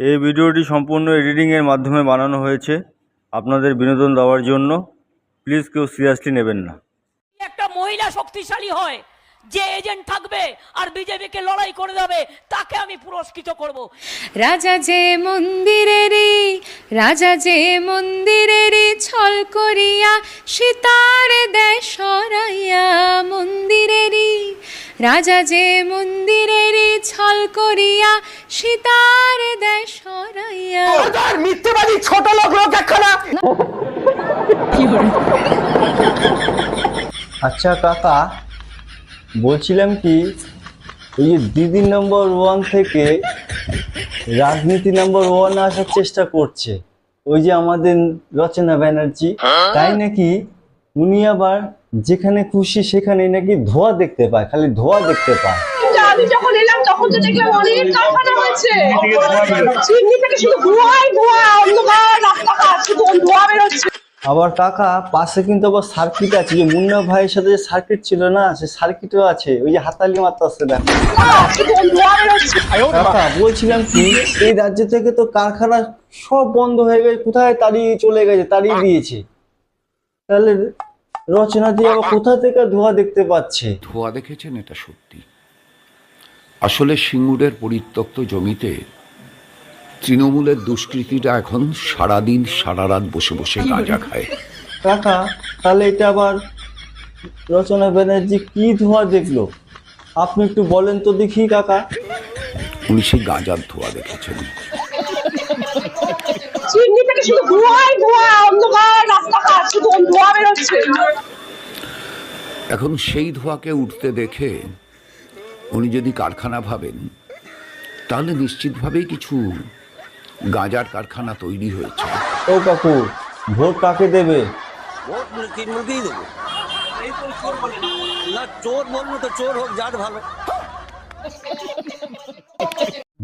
এই ভিডিওটি সম্পূর্ণ এডিটিংয়ের মাধ্যমে বানানো হয়েছে। আপনাদের বিনোদন দেওয়ার জন্য প্লিজ কেউ সিরিয়াসলি নেবেন না। একটা মহিলা শক্তিশালী হয় যে এজেন্ট থাকবে আর বিজেপিকে লড়াই করে দেবে তাকে আমি পুরস্কৃত করব। রাজা যে মন্দিরেরই রাজা যে মন্দিরেরই ছল করিয়া সীতার দেয় সরাইয়া মন্দিরেরই রাজা যে মন্দিরের ছল করিয়া সীতার দেয় সরাইয়া মিথ্যেবাদী ছোট লোক লোক একখানা। আচ্ছা কাকা বলছিলাম কি এই যে দিদি নম্বর ওয়ান থেকে রাজনীতি নম্বর ওয়ান আসার চেষ্টা করছে। ওই যে আমাদের রচনা ব্যানার্জি তাই নাকি উনি আবার যেখানে খুশি সেখানে নাকি ধোয়া দেখতে পায় খালি ধোয়া দেখতে পায়। আমি যখন এলাম তখন তো দেখলাম অনেক কারখানা হয়েছে। চিমনি থেকে শুধু ধোঁয়াই ধোঁয়া অন্ধকার রাস্তাঘাট শুধু ধোঁয়া বেরোচ্ছে। আবার কাকা পাশে কিন্তু আবার সার্কিট আছে যে মুন্না ভাইয়ের সাথে যে সার্কিট ছিল না সে সার্কিটও আছে ওই যে হাতালি মাত্র আসছে দেখো কাকা বলছিলাম কি এই রাজ্য থেকে তো কারখানা সব বন্ধ হয়ে গেছে কোথায় তাড়িয়ে চলে গেছে তাড়িয়ে দিয়েছে। তাহলে রচনা দিয়ে আবার কোথা থেকে ধোঁয়া দেখতে পাচ্ছে? ধোঁয়া দেখেছেন এটা সত্যি। আসলে সিঙ্গুরের পরিত্যক্ত জমিতে তৃণমূলের দুষ্কৃতীরা এখন সারাদিন সারা রাত বসে বসে গাঁজা খায়। কাকা তাহলে এটা আবার রচনা ব্যানার্জি কি ধোঁয়া দেখল? আপনি একটু বলেন তো দেখি কাকা। উনি সেই গাঁজার ধোঁয়া দেখেছেন। চিমনি থেকে শুধু ধোঁয়াই ধোঁয়া অন্ধকার রাস্তাঘাট শুধু ধোঁয়া বেরোচ্ছে। এখন সেই ধোঁয়াকে উঠতে দেখে উনি যদি কারখানা ভাবেন তাহলে নিশ্চিতভাবেই কিছু গাঁজার কারখানা তৈরি হয়েছে। ও কাকু ভোট কাকে দেবে? ভোট তৃণমূলকেই দেবো। না। চোর বলব তো চোর হোক যার ভালো।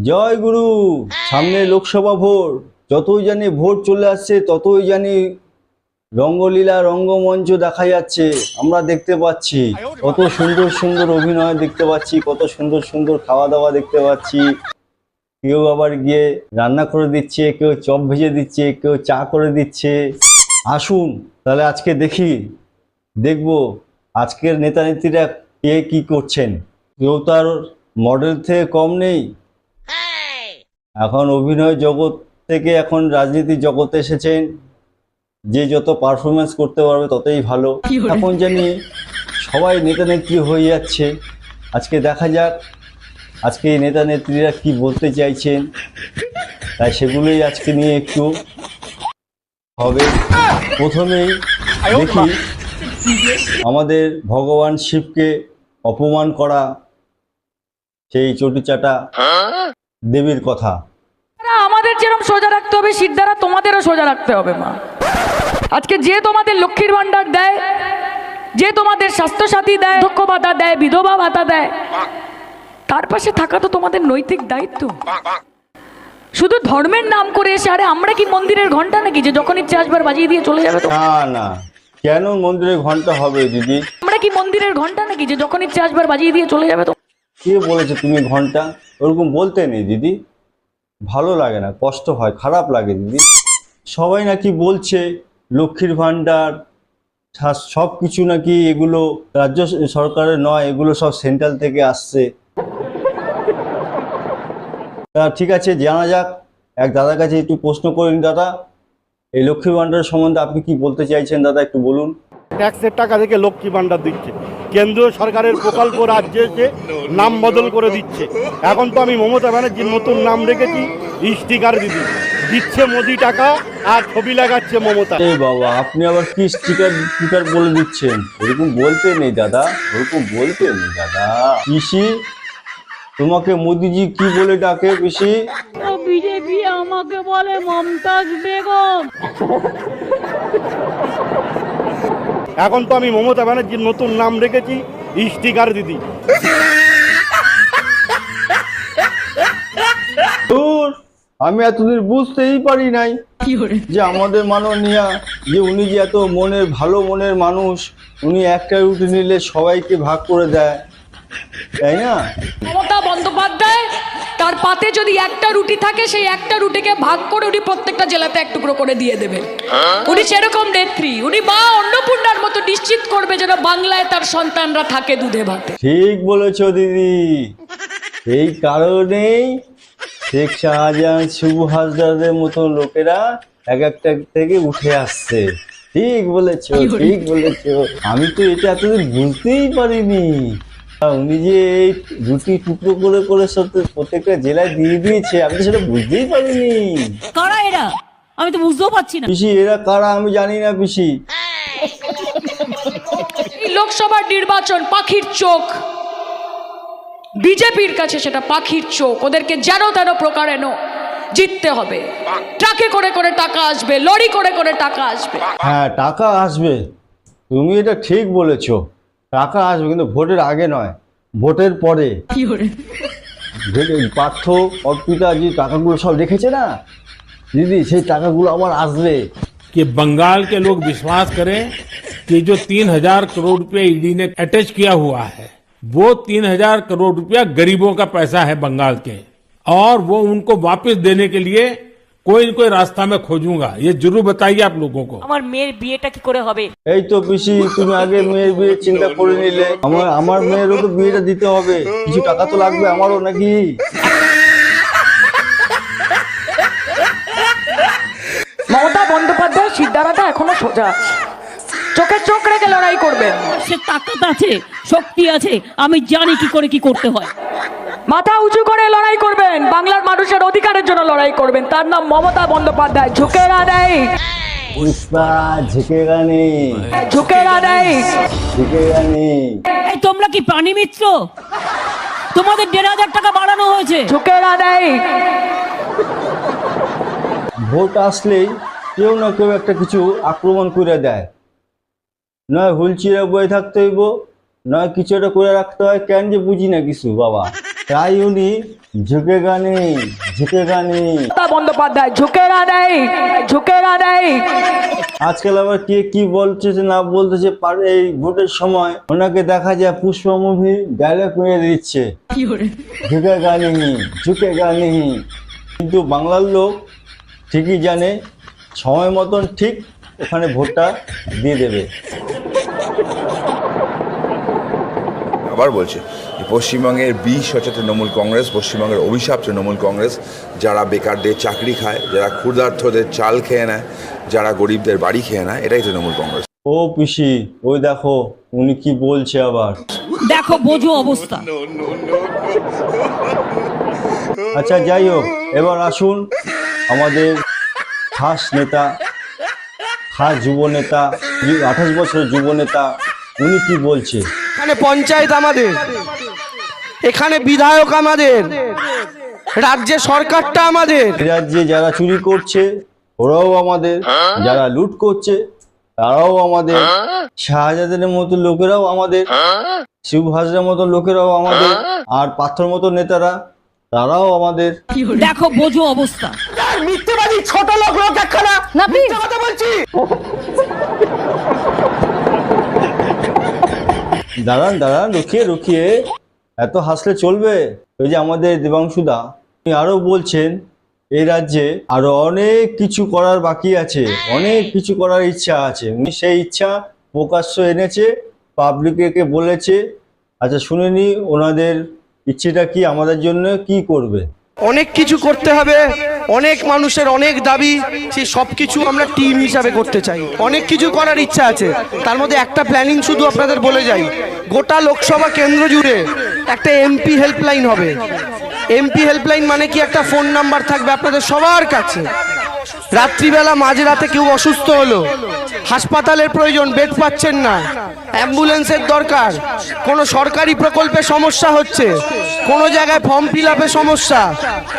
জয় গুরু সামনে লোকসভা ভোট। যতই জানি ভোট চলে আসছে ততই জানি রঙ্গলীলা রঙ্গমঞ্চ দেখা যাচ্ছে আমরা দেখতে পাচ্ছি। কত সুন্দর সুন্দর অভিনয় দেখতে পাচ্ছি কত সুন্দর সুন্দর খাওয়া দাওয়া দেখতে পাচ্ছি। কেউ আবার গিয়ে রান্না করে দিচ্ছে কেউ চপ ভেজে দিচ্ছে কেউ চা করে দিচ্ছে। আসুন তাহলে আজকে দেখি দেখব আজকের নেতা নেত্রীরা কে কি করছেন। কেউ তার মডেল থেকে কম নেই। এখন অভিনয় জগৎ থেকে এখন রাজনীতি জগতে এসেছেন। যে যত পারফরমেন্স করতে পারবে ততই ভালো। এখন জানি সবাই নেতা নেত্রী হয়ে যাচ্ছে। আজকে দেখা যাক আজকে নেতা নেত্রীরা কি বলতে চাইছেন। তাই সেগুলোই আজকে নিয়ে একটু হবে। প্রথমেই দেখি আমাদের ভগবান শিবকে অপমান করা সেই চটুচাটা দেবীর কথা। যেরকম সোজা রাখতে হবে সিদ্ধারা তোমাদেরও সোজা রাখতে হবে মা। আজকে যে তোমাদের লক্ষ্মীর ভান্ডার দেয় যে তোমাদের স্বাস্থ্যসাথী দেয় দক্ষ ভাতা দেয় বিধবা ভাতা দেয় তার পাশে থাকা তো তোমাদের নৈতিক দায়িত্ব। শুধু ধর্মের নাম করে এসে আরে আমরা কি মন্দিরের ঘণ্টা নাকি যে যখন ইচ্ছে আসবার বাজিয়ে দিয়ে চলে যাবে না না। কেন মন্দিরের ঘণ্টা হবে দিদি? আমরা কি মন্দিরের ঘণ্টা নাকি যে যখন ইচ্ছে আসবার বাজিয়ে দিয়ে চলে যাবে তো? কে বলেছে তুমি ঘণ্টা? ওরকম বলতে নেই দিদি। ভালো লাগে না, কষ্ট হয়, খারাপ লাগে দিদি। সবাই নাকি বলছে, লক্ষ্মীর ভাণ্ডার সব কিছু নাকি এগুলো রাজ্য সরকারের নয়, এগুলো সব সেন্ট্রাল থেকে আসছে। তা ঠিক আছে, জানা যাক। এক দাদার কাছে একটু প্রশ্ন করিন দাদা। এই লক্ষ্মীর ভাণ্ডার সম্বন্ধে আপনি কি বলতে চাইছেন, দাদা একটু বলুন। ট্যাক্সের টাকা থেকে লক্ষ্মী ভাণ্ডার দিচ্ছে। কেন্দ্রীয় সরকারের প্রকল্প রাজ্যে এসে নাম বদল করে দিচ্ছে। এখন তো আমি মমতা ব্যানার্জির নতুন নাম রেখেছি স্টিকার দিদি। দিচ্ছে মোদি টাকা আর ছবি লাগাচ্ছে মমতা। এই বাবা আপনি আবার কি স্টিকার স্টিকার বলে দিচ্ছেন? এরকম বলতে নেই দাদা ওরকম বলতে নেই দাদা। পিসি তোমাকে মোদিজি কি বলে ডাকে পিসি? বিজেপি আমাকে বলে মমতাজ বেগম। এখন তো আমি মমতা ব্যানার্জির নতুন নাম রেখেছি ইস্টিকার দিদি। দূর আমি এতদিন বুঝতেই পারি নাই যে আমাদের মাননীয়া যে উনি যে এত মনের ভালো মনের মানুষ উনি একটা রুটি নিলে সবাইকে ভাগ করে দেয়। তাই না? মমতা বন্দ্যোপাধ্যায় তার পাতে যদি একটা রুটি থাকে সেই একটা রুটিকে ভাগ করে উনি প্রত্যেকটা জেলাতে এক টুকরো করে দিয়ে দেবেন। উনি সেরকম নেত্রী। উনি মা অন্নপূর্ণার মতো নিশ্চিত করবে যেন বাংলায় তার সন্তানরা থাকে দুধে ভাতে। ঠিক বলেছ দিদি। এই কারণেই শেখ শাহজাহান শুভ হাসদারদের মতো লোকেরা এক একটা থেকে উঠে আসছে। ঠিক বলেছ ঠিক বলেছ। আমি তো এটা এতদিন বুঝতেই পারিনি। উনি যে এই রুটি টুকরো করে করে সব প্রত্যেকটা জেলায় দিয়ে দিয়েছে আমি তো সেটা বুঝতেই পারিনি। কারা এরা? আমি তো বুঝতেও পারছি না। পিসি এরা কারা আমি জানি না পিসি। এই লোকসভার নির্বাচন পাখির চোখ। বিজেপির কাছে সেটা পাখির চোখ। ওদেরকে যেন তেন প্রকারেণ জিততে হবে। ট্রাকে করে করে টাকা আসবে লরি করে করে টাকা আসবে। হ্যাঁ টাকা আসবে। তুমি এটা ঠিক বলেছ। টাকা আসবে কিন্তু ভোটের আগে নয় ভোটের পরে ভোটে- পার্থ অর্পিতা যে টাকাগুলো সব রেখেছে না দিদি সেই টাকাগুলো আবার আসবে कि बंगाल के लोग विश्वास करें कि जो तीन हजार करोड़ रुपया ईडी ने अटैच किया हुआ है वो तीन हजार करोड़ रुपया गरीबों का पैसा है बंगाल के और वो उनको वापस देने के लिए कोई न कोई रास्ता मैं खोजूंगा ये जरूर बताइए आप लोगों को আমার মেয়ের বিয়েটা কি করে হবে এই তো পিসি তুমি আগে মেয়ের বিয়ের চিন্তা করে নিলে আমার আমার মেয়েরও তো বিয়েটা দিতে হবে কিছু টাকা তো লাগবে আমারও নাকি মমতা বন্দ্যোপাধ্যায় সিদ্ধারাটা এখনো সোজা আছে চোখে চোখ রেখে লড়াই করবেন সে তাকাত আছে শক্তি আছে আমি জানি কি করে কি করতে হয় মাথা উঁচু করে লড়াই করবেন বাংলার মানুষের অধিকারের জন্য লড়াই করবেন। তার নাম মমতা বন্দ্যোপাধ্যায়। ঝুঁকে না দেয় পুষ্পা ঝেঁকে গানে ঝুঁকে না দেয় ঝেঁকে তোমরা কি মিত্র? তোমাদের দেড় হাজার টাকা বাড়ানো হয়েছে। ঝুঁকে না দেয় ভোট আসলেই কেউ না কেউ একটা কিছু আক্রমণ করে দেয়। নয় হুলচিরা বয়ে থাকতে হইব নয় কিছু একটা করে রাখতে হয়। কেন যে বুঝি না কিছু বাবা। তাই উনি ঝুঁকে গানে ঝুঁকে গানে বন্দ্যোপাধ্যায় ঝুঁকে দেয় ঝুঁকে দেয় আজকাল আবার কে কি বলতেছে না বলতেছে পার- এই ভোটের সময়? ওনাকে দেখা যায় পুষ্প মুভি ডায়লগ করে দিচ্ছে। ঝুঁকে গানে ঝুঁকে গানে কিন্তু বাংলার লোক ঠিকই জানে সময় মতন ঠিক ওখানে ভোটটা দিয়ে দেবে। আবার বলছে পশ্চিমবঙ্গের বিষ হচ্ছে তৃণমূল কংগ্রেস পশ্চিমবঙ্গের অভিশাপ তৃণমূল কংগ্রেস যারা বেকারদের চাকরি খায় যারা ক্ষুধার্থদের চাল খেয়ে নেয় যারা গরিবদের বাড়ি খেয়ে নেয় এটাই তৃণমূল কংগ্রেস। ও পিসি ওই দেখো উনি কি বলছে আবার? দেখো বোঝো অবস্থা। আচ্ছা যাই হোক এবার আসুন আমাদের খাস নেতা খাস যুব নেতা আঠাশ বছরের যুব নেতা উনি কি বলছে? এখানে পঞ্চায়েত আমাদের। এখানে বিধায়ক আমাদের রাজ্যে সরকারটা আমাদের। রাজ্যে যারা চুরি করছে ওরাও আমাদের। যারা লুট করছে তারাও আমাদের। শাহজাদের মতো লোকেরাও আমাদের। শিব হাজরার মতো লোকেরাও আমাদের। আর পাথর মতো নেতারা তারাও আমাদের। দেখো বোঝো অবস্থা। মিথ্যেবাদী ছোট লোক লোক একখানা মিথ্যে কথা বলছি। দাঁড়ান দাঁড়ান রুখিয়ে রুখিয়ে এত হাসলে চলবে? ওই যে আমাদের দেবাংশুদা উনি আরও বলছেন, এই রাজ্যে আরও অনেক কিছু করার বাকি আছে, অনেক কিছু করার ইচ্ছা আছে। উনি সেই ইচ্ছা প্রকাশ্য এনেছে পাবলিককে বলেছে। আচ্ছা শুনে নি, ওনাদের ইচ্ছেটা কি আমাদের জন্য? কি করবে? অনেক কিছু করতে হবে, অনেক মানুষের অনেক দাবি, সেই সব কিছু আমরা টিম হিসাবে করতে চাই। অনেক কিছু করার ইচ্ছা আছে, তার মধ্যে একটা প্ল্যানিং শুধু আপনাদের বলে যাই। গোটা লোকসভা কেন্দ্র জুড়ে একটা এমপি হেল্পলাইন হবে। এমপি হেল্পলাইন মানে কি? একটা ফোন নাম্বার থাকবে আপনাদের সবার কাছে। রাত্রিবেলা মাঝরাতে কেউ অসুস্থ হলো। হাসপাতালের প্রয়োজন, বেড পাচ্ছেন না। অ্যাম্বুলেন্সের দরকার। কোনো সরকারি প্রকল্পে সমস্যা হচ্ছে। কোনো জায়গায় ফর্ম ফিল সমস্যা।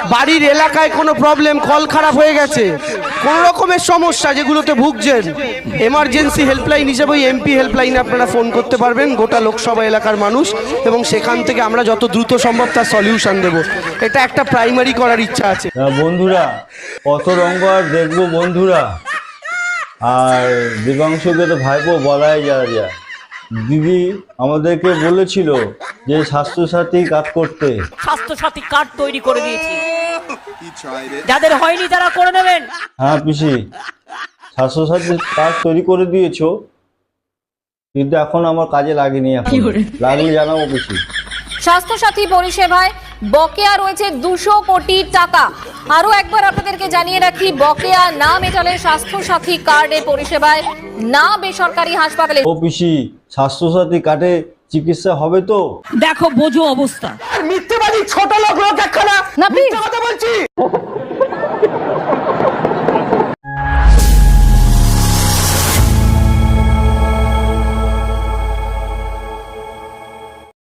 বাড়ির এলাকায় কোনো প্রবলেম, কল খারাপ হয়ে গেছে। কোনো রকমের সমস্যা যেগুলোতে ভুগছেন। এমার্জেন্সি হেল্পলাইন হিসেবে এমপি হেল্পলাইনে আপনারা ফোন করতে পারবেন। গোটা লোকসভা এলাকার মানুষ এবং সেখান থেকে আমরা যত দ্রুত সম্ভব তার সলিউশন দেব। এটা একটা প্রাইমারি করার ইচ্ছা আছে। বন্ধুরা, কত রঙ্গ আর দেখব বন্ধুরা। আর দেবাংশুকে তো ভাইপো বলাই যায় যায় দিদি আমাদেরকে বলেছিল যে স্বাস্থ্যসাথী কাজ করতে। স্বাস্থ্য সাথী কার্ড তৈরি করে দিয়েছি। যাদের হয়নি তারা করে নেবেন। হ্যাঁ পিসি। স্বাস্থ্যসাথী কার্ড তৈরি করে দিয়েছ কিন্তু এখন আমার কাজে লাগেনি এখন। লাগলে জানাব পিসি। স্বাস্থ্যসাথী পরিষেবায় বকেয়া রয়েছে দুশো কোটি টাকা। আরও একবার আপনাদেরকে জানিয়ে রাখি বকেয়া না মেটালে স্বাস্থ্যসাথী কার্ডে পরিষেবায় না বেসরকারি হাসপাতালে। ও পিসি স্বাস্থ্যসাথী কার্ডে চিকিৎসা হবে তো? দেখো বোঝো অবস্থা। মিথ্যেবাদী ছোট লোক লোক একখানা না, কথা বলছি।